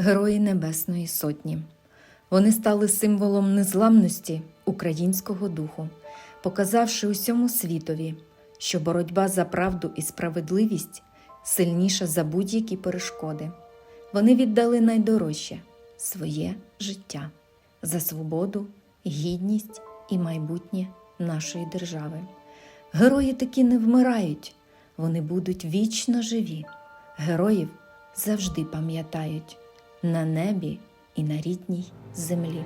Герої Небесної Сотні. Вони стали символом незламності українського духу, показавши усьому світові, що боротьба за правду і справедливість сильніша за будь-які перешкоди. Вони віддали найдорожче своє життя за свободу, гідність і майбутнє нашої держави. Герої такі не вмирають, вони будуть вічно живі. Героїв завжди пам'ятають на небі і на рідній землі.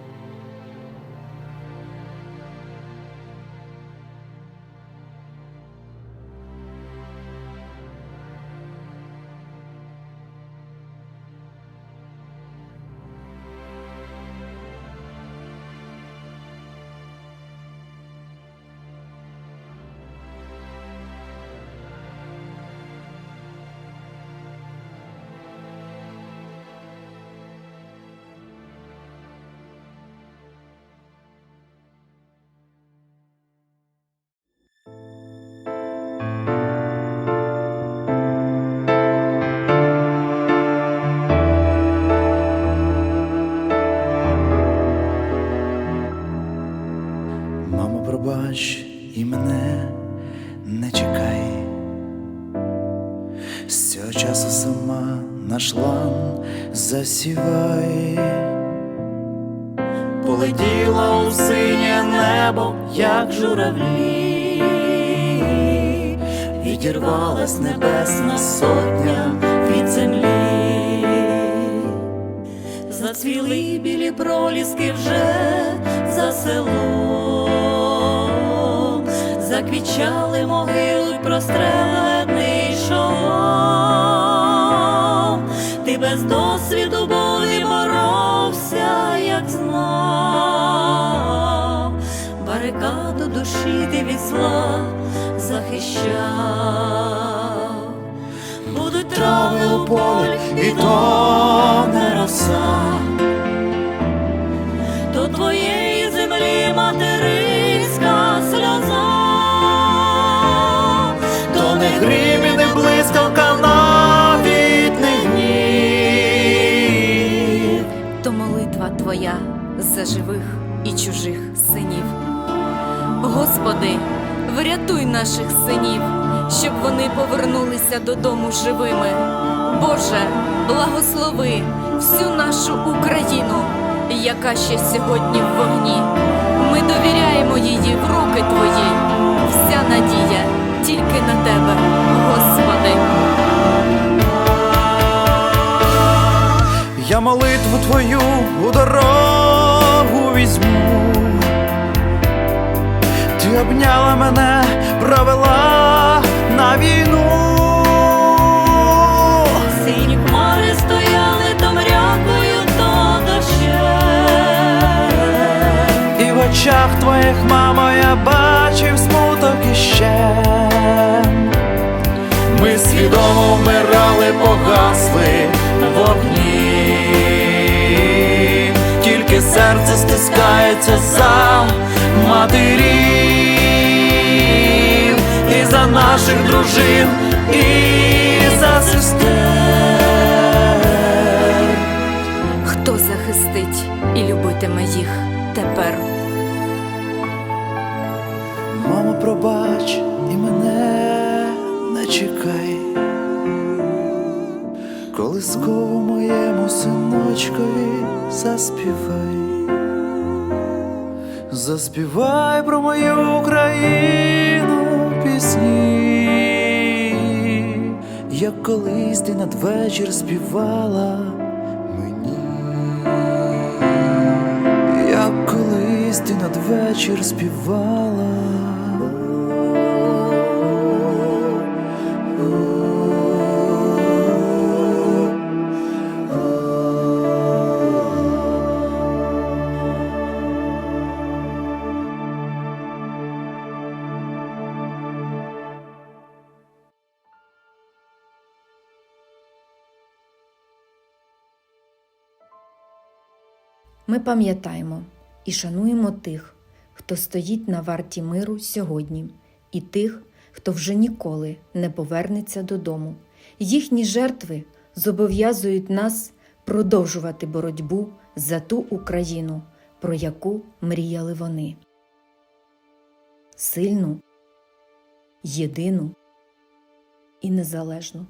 Мамо, пробач і мене не чекай. З цього часу сама наш лан засівай. Полетіла у синє небо, як журавлі, відірвалась небесна сотня від землі. Зацвіли білі проліски вже за селом, заквічали могили прострелений шолом. Ти без досвіду бої боровся, як знав, барикаду душі ти від зла захищав. Будуть трави у полі, і то роса, до твоєї землі материнська сльоза, То не грім і не блискавка навіть не гнів. То молитва Твоя за живих і чужих синів. Господи, врятуй наших синів, щоб вони повернулися додому живими. Боже, благослови всю нашу Україну, яка ще сьогодні в вогні. Ми довіряємо її в руки Твої. Вся надія тільки на Тебе, Господи. Я молитву твою у дорогу візьму. Ти обняла мене, провела вогні, тільки серце стискається за матерів і за наших дружин, і за сестер. Хто захистить і любитиме їх тепер? Мамо, пробач і мене не чекай, колисково моєму синочкові заспівай, заспівай про мою Україну пісні, як колись ти надвечір співала мені, як колись ти надвечір співала. Ми пам'ятаємо і шануємо тих, хто стоїть на варті миру сьогодні, і тих, хто вже ніколи не повернеться додому. Їхні жертви зобов'язують нас продовжувати боротьбу за ту Україну, про яку мріяли вони. Сильну, єдину і незалежну.